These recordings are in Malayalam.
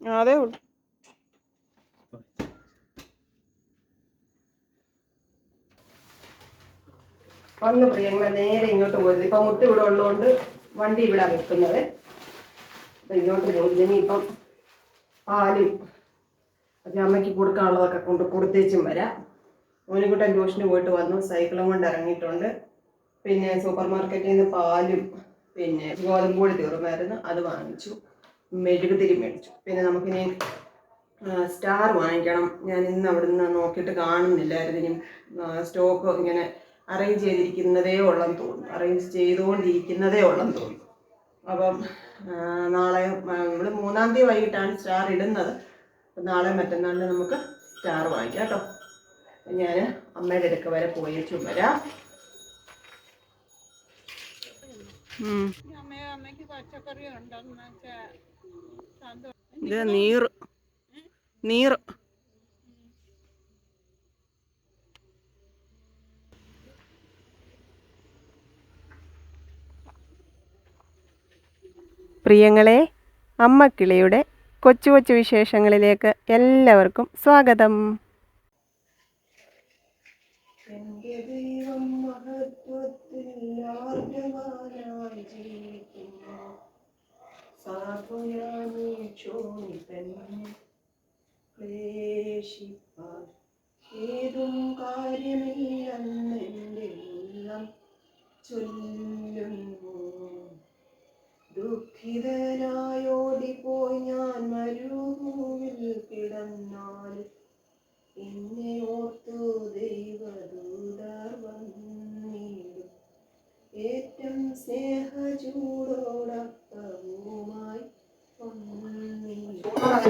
അതേ ഉള്ളൂ. വന്ന് പ്രിയങ്ങളെ നേരെ ഇങ്ങോട്ട് പോരുത്. ഇപ്പൊ മുട്ട ഇവിടെ ഉള്ളതുകൊണ്ട് വണ്ടി ഇവിടെ വെക്കുന്നത്. അപ്പൊ ഇങ്ങോട്ട് പോരുത്. ഇനിയിപ്പം പാലും അത് അമ്മയ്ക്ക് കൊടുക്കാനുള്ളതൊക്കെ കൊണ്ട് കൊടുത്തേച്ചും വരാം. മോനിക്കുട്ടൻ ട്യൂഷന് പോയിട്ട് വന്നു. സൈക്കിളും കൊണ്ട് ഇറങ്ങിയിട്ടുണ്ട്. പിന്നെ സൂപ്പർ മാർക്കറ്റിൽ നിന്ന് പാലും പിന്നെ ഗോതമ്പ് പൊടി തീർന്നായിരുന്നു. അത് വാങ്ങിച്ചു. മെഴുകുതിരി മേടിച്ചു. പിന്നെ നമുക്കിനി സ്റ്റാർ വാങ്ങിക്കണം. ഞാൻ ഇന്ന് നിന്ന് നോക്കിയിട്ട് കാണുന്നില്ലായിരുന്നു. ഇനി സ്റ്റോക്ക് ഇങ്ങനെ അറേഞ്ച് ചെയ്തിരിക്കുന്നതേ ഉള്ളെന്ന് തോന്നുന്നു. അറേഞ്ച് ചെയ്തുകൊണ്ടിരിക്കുന്നതേ ഉള്ളെന്ന് തോന്നുന്നു. അപ്പം നാളെ നമ്മൾ മൂന്നാം തീയതി വൈകിട്ടാണ് സ്റ്റാർ ഇടുന്നത്. അപ്പം നാളെ മറ്റന്നാളിൽ നമുക്ക് സ്റ്റാർ വാങ്ങിക്കാം കേട്ടോ. ഞാൻ അമ്മയുടെ അടുക്ക വരെ പോയി ഉം. അമ്മയ്ക്ക് പച്ചക്കറി ഉണ്ടെന്ന് വെച്ചാൽ പ്രിയങ്ങളെ അമ്മക്കിളിയുടെ കൊച്ചു കൊച്ചു വിശേഷങ്ങളിലേക്ക് എല്ലാവർക്കും സ്വാഗതം. എന്റെ ദൈവം മഹത്വത്തിൽ ആർജവാനായി ക്ലേശിപ്പാൻ ഏതും കാര്യമില്ലെന്നെന്റെ ഉള്ളം ചൊല്ലുന്നു ദുഃഖിതനായോടിപ്പോയി ഞാൻ മരുഭൂവിൽ കിടന്നാൽ എന്നെ ഓർത്തു ദൈവദൂതർ വന്നിടും. ഏറ്റം സ്നേഹചൂടോടപ്പവുമായി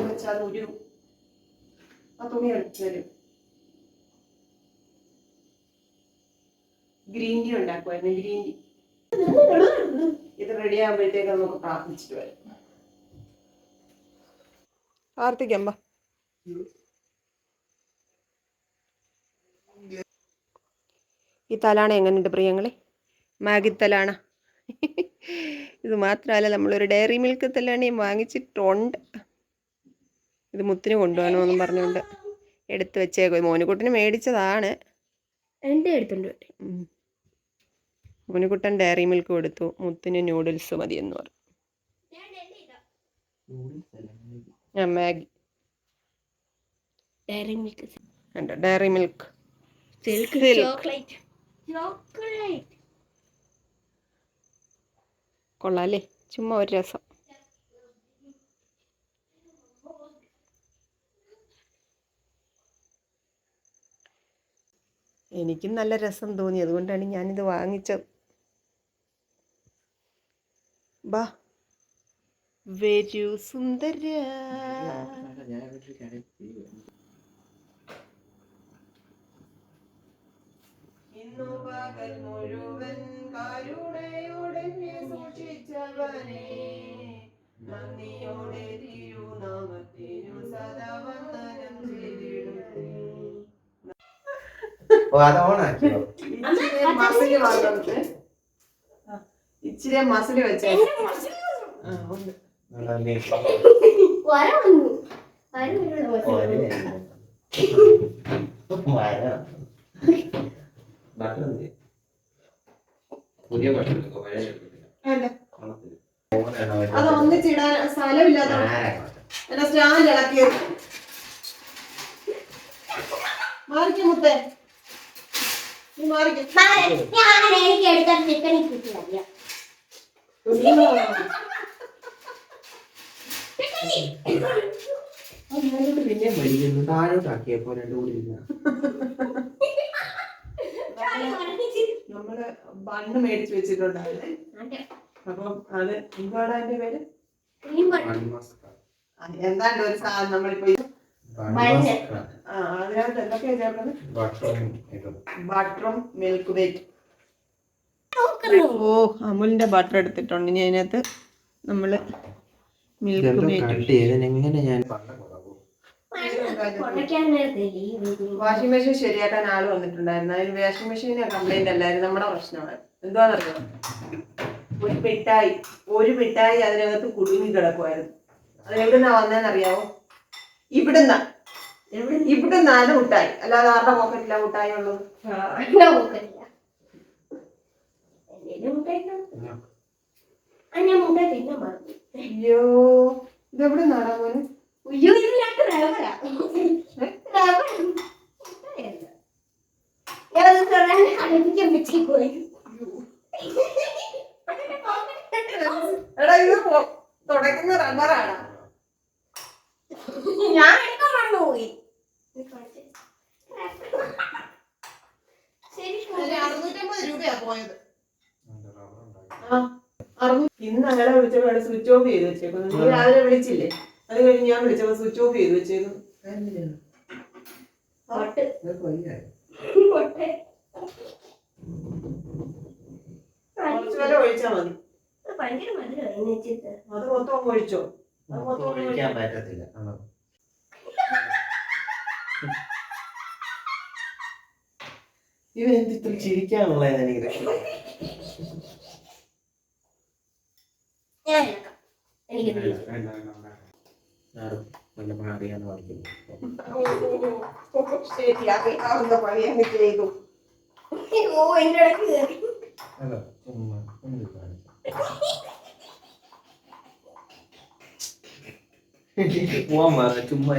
വെച്ചാൽ ഒരു ആ തുണി എടുത്തു ഗ്രീൻ ടീ ഉണ്ടാക്കുമായിരുന്നു ഗ്രീൻ ടീ ഇത് നമുക്ക് ഈ തലാണ എങ്ങനെയുണ്ട് പ്രിയങ്ങളെ? മാഗി തലാണ. ഇത് മാത്രമല്ല നമ്മളൊരു ഡയറി മിൽക്ക് തലാണയും വാങ്ങിച്ചിട്ടുണ്ട്. ഇത് മുത്തിന് കൊണ്ടുപോകണമെന്നും പറഞ്ഞുകൊണ്ട് എടുത്ത് വെച്ചേക്കും മോനുകുട്ടന് മേടിച്ചതാണ്. എന്റെ എടുത്തുണ്ട്. മോനുകുട്ടൻ ഡയറി മിൽക്ക് കൊടുത്തു. മുത്തിന് നൂഡിൽസ് മതി എന്ന് പറഞ്ഞു. ആ മാഗി. ഡയറി മിൽക്ക് ഉണ്ട് Dairy Milk. Silk. Chocolate. Chocolate. കൊള്ളാം അല്ലേ? ചുമ്മാ ഒരു രസം. എനിക്കും നല്ല രസം തോന്നി. അതുകൊണ്ടാണ് ഞാനിത് വാങ്ങിച്ചത്. ബാ. വരൂ സുന്ദര. ഇന്നു പകൽ മുഴുവൻ കരുണയോടെ സൂക്ഷിച്ചവനെ. നന്ദിയോടെ തിരുനാമത്തിനു ഓ അത് ഓണാക്കിയോ ഇച്ചിരി മസിൽ ആ, ഇച്ചിരി മസിൽ വെച്ചേ. പുതിയ അല്ല, അത്. ഒന്നിച്ചിടാൻ സ്ഥലമില്ലാത്ത എന്റെ സ്റ്റാൻഡ് ഇളക്കിയത്. മാറിക്ക് മുത്തേ നീ മാറിക്ക് ഞാൻ എനിക്ക് എടുക്കാൻ ചിക്കൻ കിട്ടില്ല പിന്നെ പഠിക്കുന്നു താഴോട്ടാക്കിയപ്പോ രണ്ടു കൂടി ഇരുന്ന നമ്മൾ ബണ്ണ് മേടിച്ചു വെച്ചിട്ടുണ്ടായിരുന്നേ അപ്പം അത് എന്താണ് അതിന്റെ പേര്? എന്താണ്ട് ഒരു സാധനം നമ്മളിപ്പോ അതിനകത്ത് എന്തൊക്കെയാ ചേർക്കുന്നത്? ബട്ടറും മിൽക്ക് വെയിറ്റ് ഓ അമുലിന്റെ ബട്ടർ എടുത്തിട്ടുണ്ട്. ഇനി അതിനകത്ത് നമ്മൾ മിൽക്ക് വാഷിംഗ് മെഷീൻ ശരിയാക്കാൻ ആൾ വന്നിട്ടുണ്ടായിരുന്നു. അതിന് വാഷിംഗ് മെഷീൻ കംപ്ലൈന്റ് അല്ലായിരുന്നു. നമ്മുടെ പ്രശ്നമാണ്. എന്താണെന്നറിയോ ഒരു മിഠായി. ഒരു മിഠായി അതിനകത്ത് കുടുങ്ങി കിടക്കുമായിരുന്നു അത് എവിടുന്നാ വന്നതെന്നറിയാവോ ഇവിടുന്ന. ഇവിടുന്നാണ് മുട്ടായി. അല്ലാതെ ആരുടെ പോക്കറ്റിലാ മുട്ടായി ഉള്ളത്? അയ്യോ ഇതെവിടെ നാടാ മോന്? അയ്യോ എടാ ഇത് റബ്ബറാണ് ഞാൻ എടുക്കാൻ മറന്നുപോയി. ഇന്ന് അങ്ങനെ വിളിച്ചപ്പോൾ സ്വിച്ച് ഓഫ് ചെയ്ത് വെച്ചേക്കുന്നു. നീ രാവിലെ വിളിച്ചില്ലേ? അത് കഴിഞ്ഞ് ഞാൻ വിളിച്ചപ്പോ സ്വിച്ച് ഓഫ് ചെയ്ത് വെച്ചേക്കുന്നു. കുറച്ച് വരെ ഒഴിച്ചാൽ മതി. അത് മൊത്തം ഒഴിച്ചോ. അത് മൊത്തം ഒഴിച്ചോ. ഒഴിക്കാൻ പറ്റത്തില്ല. എന്ത് ഇത്ര ചിരിക്കാനുള്ളത് എനിക്ക് നല്ല അറിയാന്ന് പറഞ്ഞു ഓ എന്റെ ചുമ്മാ ചുമ്മാ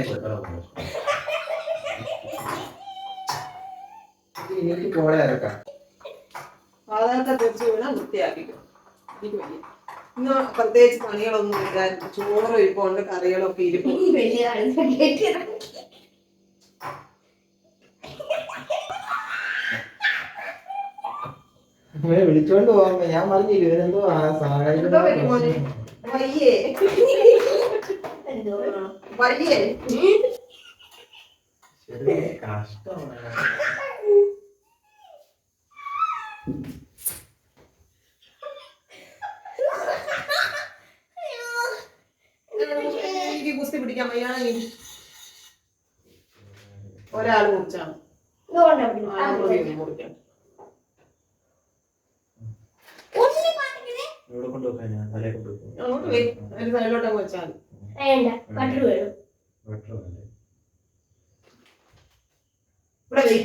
ഇതൊക്കെ എനിക്ക് പോടെ ഇറക്കാം അതൊക്കെ തെറിച്ച് വീണാൽ വൃത്തിയാക്കിക്കും. എനിക്ക് വയ്യ ഇന്ന് പ്രത്യേകിച്ച് പണികളൊന്നും ഇല്ല. ചോറും ഇരിപ്പുണ്ട് കറികളൊക്കെ വലിയ കേട്ടിറങ്ങി ഇവനെ വിളിച്ചോണ്ട് പോകാൻ ഞാൻ പറഞ്ഞു ഇവനെന്തോ ആ മോനെ? വയ്യേ. വയ്യേ. കഷ്ടമാണ് എനിക്ക് കുസ്തി പിടിക്കാൻ വയ്യാണെങ്കിൽ ഒരാൾ മുറിച്ചാണ് അങ്ങോട്ട് പോയി ഒരു സൈഡിലോട്ടങ്ങ് വെച്ചാൽ ഇവിടെ വെയ്.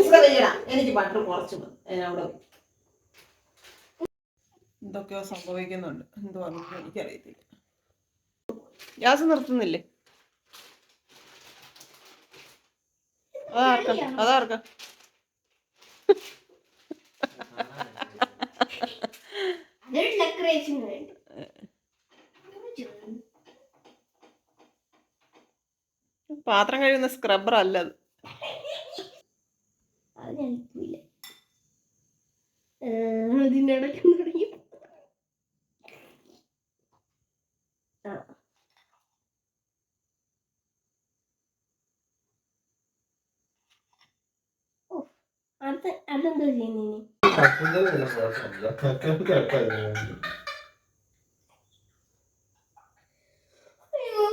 ഇവിടെ വെയ്യടാ. എനിക്ക് ബട്ടർ കുറച്ച് അവിടെ. എന്തൊക്കെയോ സംഭവിക്കുന്നുണ്ട്. എന്തുവാണെന്ന് എനിക്കറിയത്തില്ല. ഗ്യാസ് നിർത്തുന്നില്ലേ? അതാർക്ക പാത്രം കഴിയുന്ന സ്ക്രബ്ബർ അല്ല അത് അത് എനിക്കില്ല അതിന്റെ ഇടയ്ക്ക് തുടങ്ങി ആ ഓ, അടുത്ത അതെന്തോ ചെയ്യുന്നേ അയ്യോ.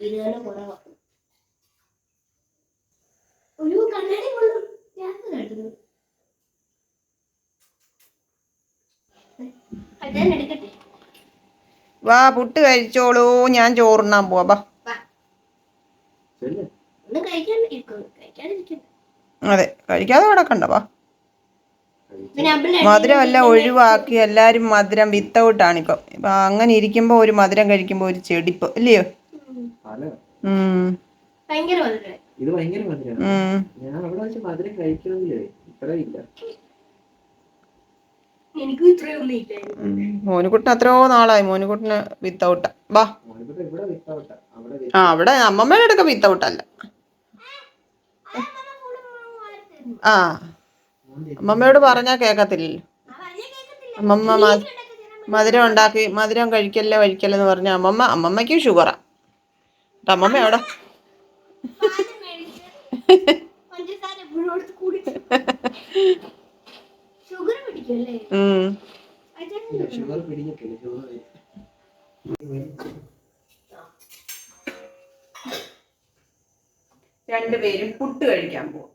ഇത് തന്നെ കുറവാ ഒരു കണ്ണാടി കൊള്ളും ഗ്യാസ് കാട്ടുന്നു എടുക്കട്ടെ? വാ പുട്ട് കഴിച്ചോളൂ. ഞാൻ ചോറുണ്ണാൻ പോവാ. ബാ ഒന്ന് കഴിക്കാൻ കഴിക്കാതിരിക്കുന്നു അതെ കഴിക്കാതെ കിടക്കണ്ട വാ. മധുരം എല്ലാം ഒഴിവാക്കി എല്ലാരും മധുരം വിത്തൗട്ടാണ് ഇപ്പം. ഇപ്പൊ അങ്ങനെ ഇരിക്കുമ്പോ ഒരു മധുരം കഴിക്കുമ്പോ ഒരു ചെടിപ്പ് ഇല്ലയോ? ഇത് ഭയങ്കര മധുരമാണ് ഞാൻ അവിടെ വെച്ച് മധുരം കഴിക്കണമെങ്കിലേ ഇത്ര ഇത്രയൊന്നും ഇല്ലായിരുന്നു. ഉം. മോനുകുട്ടൻ എത്രയോ നാളായി. മോനുകുട്ടന് വിത്തൗട്ടാ വാ. വിത്തൗട്ട ആ. അവിടെ അമ്മമ്മയുടെ അടുക്ക വിത്തൗട്ടല്ല ആ. അമ്മമ്മയോട് പറഞ്ഞാ കേൾക്കത്തില്ലല്ലോ അമ്മമ്മ മധുരം ഉണ്ടാക്കി മധുരം കഴിക്കല്ലേ കഴിക്കല്ലെന്ന് പറഞ്ഞ അമ്മമ്മ അമ്മമ്മയ്ക്കും ഷുഗറാ അമ്മമ്മ എവിടെ? രണ്ടുപേരും പുട്ട് കഴിക്കാൻ പോകും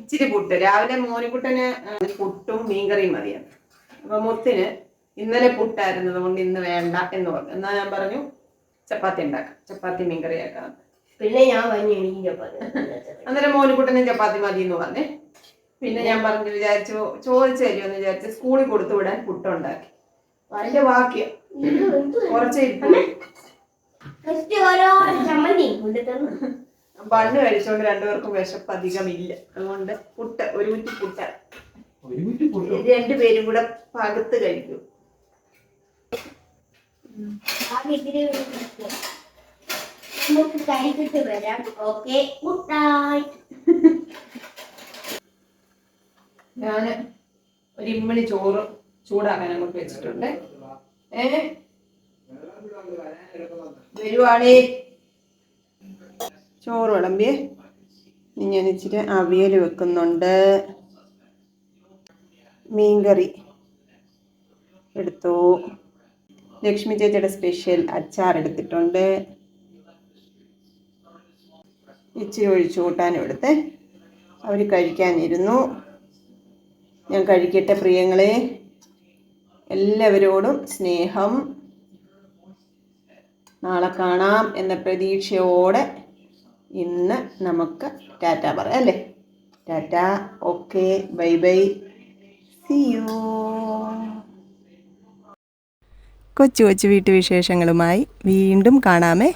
ഇച്ചിരി പുട്ട്. രാവിലെ മോനിക്കുട്ടന് ആ, പുട്ടും മീൻകറിയും മതിയാണ് അപ്പൊ മുത്തിന് ഇന്നലെ പുട്ടായിരുന്നത് കൊണ്ട് ഇന്ന് വേണ്ട എന്ന് പറഞ്ഞു. എന്നാ ഞാൻ പറഞ്ഞു ചപ്പാത്തി ഉണ്ടാക്കാം. ചപ്പാത്തി മീൻകറി ആക്കാം. പിന്നെ ഞാൻ പറഞ്ഞു എനിക്ക് ചപ്പാത്തി അന്നേരം മോനിക്കുട്ടനും ചപ്പാത്തി മതി എന്ന് പറഞ്ഞേ. പിന്നെ ഞാൻ പറഞ്ഞു വിചാരിച്ചു ചോദിച്ചു തരുമെന്ന് വിചാരിച്ച് സ്കൂളിൽ കൊടുത്തു വിടാൻ പുട്ടുണ്ടാക്കി. അതിന്റെ വാക്യം കുറച്ച്. ഓരോ ചമ്മന്തി ബണ്ണ് കഴിച്ചുകൊണ്ട് രണ്ടുപേർക്കും വിശപ്പ് അധികമില്ല. അതുകൊണ്ട് പുട്ട് ഒരു കുറ്റി പുട്ട. രണ്ടുപേരും കൂടെ പകുത്ത് കഴിക്കും. നമുക്ക് കഴിച്ചിട്ട് വരാം. ഓക്കെ. Good night. ഞാൻ ഒരു ഇമ്മണി ചോറ് ചൂടാക്കാൻ അങ്ങോട്ട് വെച്ചിട്ടുണ്ട്. ഏ? വരുവാണേ. ചോറ് വിളമ്പിയേ ഇനി ഞാൻ ഇച്ചിരി അവിയൽ വെക്കുന്നുണ്ട്. മീൻകറി എടുത്തു. ലക്ഷ്മി ചേച്ചിയുടെ സ്പെഷ്യൽ അച്ചാർ എടുത്തിട്ടുണ്ട്. ഇച്ചിരി ഒഴിച്ചു കൂട്ടാനും എടുത്ത്. അവർ കഴിക്കാനിരുന്നു. ഞാൻ കഴിക്കട്ടെ പ്രിയങ്ങളെ. എല്ലാവരോടും സ്നേഹം. നാളെ കാണാം എന്ന പ്രതീക്ഷയോടെ ഇന്ന് നമുക്ക് ടാറ്റ പറയാം അല്ലേ? Tata okay bye bye. See you കൊച്ചു കൊച്ചു വീട്ടുവിശേഷങ്ങളുമായി വീണ്ടും കാണാമേ.